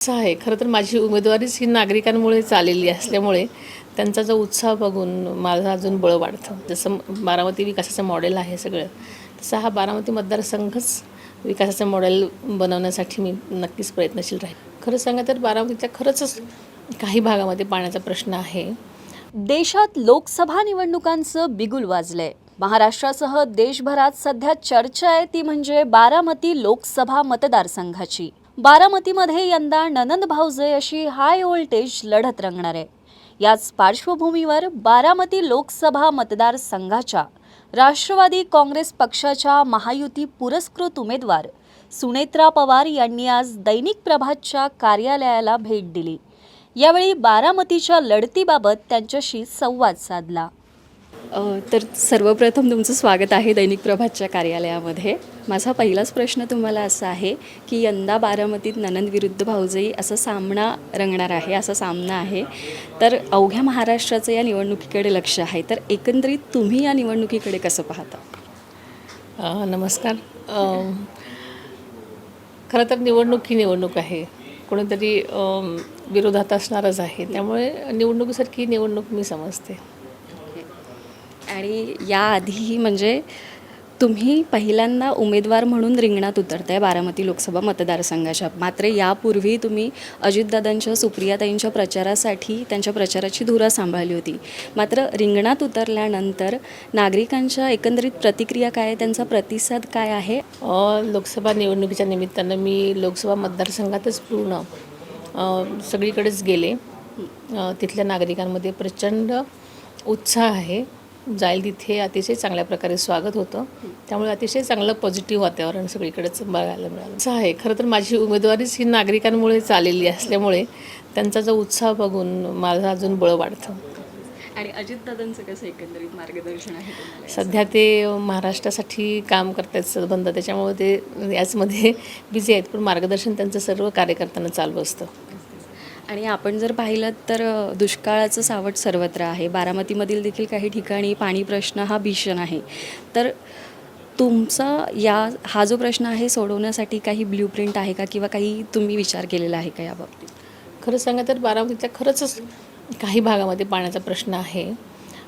उत्साह आहे. खरं तर माझी उमेदवारीच ही नागरिकांमुळे चाललेली असल्यामुळे त्यांचा जो उत्साह बघून माझं अजून बळ वाढतं. जसं बारामती विकासाचं मॉडेल आहे सगळं तसं हा बारामती मतदारसंघच विकासाचं मॉडेल बनवण्यासाठी मी नक्कीच प्रयत्नशील राहील. खरं सांगा तर बारामतीच्या खरंच काही भागामध्ये पाण्याचा प्रश्न आहे. देशात लोकसभा निवडणुकांचं बिगुल वाजलंय. महाराष्ट्रासह देशभरात सध्या चर्चा आहे ती म्हणजे बारामती लोकसभा मतदारसंघाची. बारामतीमध्ये यंदा ननंद भाऊजे अशी हाय व्होल्टेज लढत रंगणार आहे. याच पार्श्वभूमीवर बारामती लोकसभा मतदारसंघाच्या राष्ट्रवादी काँग्रेस पक्षाच्या महायुती पुरस्कृत उमेदवार सुनेत्रा पवार यांनी आज दैनिक प्रभातच्या कार्यालयाला भेट दिली. यावेळी बारामतीच्या लढतीबाबत त्यांच्याशी संवाद साधला. तर सर्वप्रथम तुमचं स्वागत आहे दैनिक प्रभातच्या कार्यालयामध्ये. माझा पहिलाच प्रश्न तुम्हाला असा आहे की यंदा बारामतीत ननंद विरुद्ध भाऊजई असा सामना रंगणार आहे असा सामना आहे. तर अवघ्या महाराष्ट्राचं या निवडणुकीकडे लक्ष आहे. तर एकंदरीत तुम्ही या निवडणुकीकडे कसं पाहता? नमस्कार. खरं तर निवडणूक ही निवडणूक आहे. कोणीतरी विरोधात असणारच आहे. त्यामुळे निवडणुकीसारखी निवडणूक मी समजते. आणि याआधीही म्हणजे तुम्ही पहिल्यांदा उमेदवार म्हणून रिंगणात उतरताय बारामती लोकसभा मतदारसंघाच्या. मात्र यापूर्वी तुम्ही अजितदादांच्या सुप्रियाताईंच्या प्रचारासाठी त्यांच्या प्रचाराची धुरा सांभाळली होती. मात्र रिंगणात उतरल्यानंतर नागरिकांच्या एकंदरीत प्रतिक्रिया काय आहे? त्यांचा प्रतिसाद काय आहे? लोकसभा निवडणुकीच्या निमित्तानं मी लोकसभा मतदारसंघातच पूर्ण सगळीकडेच गेले. तिथल्या नागरिकांमध्ये प्रचंड उत्साह आहे. जाईल तिथे अतिशय चांगल्या प्रकारे स्वागत होतं. त्यामुळे अतिशय चांगलं पॉझिटिव्ह वातावरण सगळीकडेच बघायला मिळालं. असं आहे. खरं तर माझी उमेदवारीच ही नागरिकांमुळे चाललेली असल्यामुळे त्यांचा जो उत्साह बघून माझं अजून बळ वाढतं. आणि अजितदादांचं कसं एकंदरीत मार्गदर्शन आहे सध्या ते महाराष्ट्रासाठी काम करतात संबंध. त्याच्यामुळे ते याचमध्ये बिझी आहेत. पण मार्गदर्शन त्यांचं सर्व कार्यकर्त्यांना चालू असतं. आणि आपण जर पाहिलं तर दुष्काळाचं सावट सर्वत्र आहे. बारामतीमधील देखील काही ठिकाणी पाणी प्रश्न हा भीषण आहे. तर तुमचा या हा जो प्रश्न आहे सोडवण्यासाठी काही ब्ल्यू प्रिंट आहे का किंवा काही तुम्ही विचार केलेला आहे का याबाबतीत? खरं सांगा तर बारामतीतल्या खरंच काही भागामध्ये पाण्याचा प्रश्न आहे.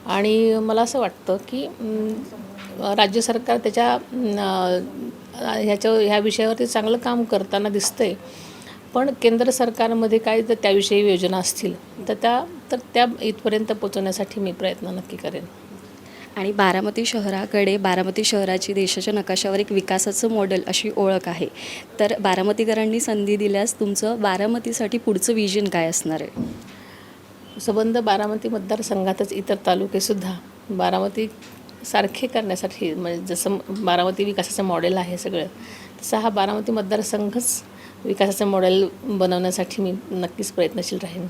आणि मला असं वाटतं की राज्य सरकार त्याच्या ह्याच्या ह्या विषयावरती चांगलं काम करताना दिसतंय. पण केंद्र सरकारमध्ये काय जर त्याविषयी योजना असतील तर त्या तर त्या इथपर्यंत पोचवण्यासाठी मी प्रयत्न नक्की करेन. आणि बारामती शहराकडे बारामती शहराची देशाच्या नकाशावर एक विकासाचं मॉडेल अशी ओळख आहे. तर बारामतीकरांनी संधी दिल्यास तुमचं बारामतीसाठी पुढचं विजन काय असणार आहे? संबंध बारामती मतदारसंघातच इतर तालुकेसुद्धा बारामती सारखे करण्यासाठी म्हणजे जसं बारामती विकासाचं मॉडेल आहे सगळं तसं हा बारामती मतदारसंघच विकासाचं मॉडेल बनवण्यासाठी मी नक्कीच प्रयत्नशील राहीन.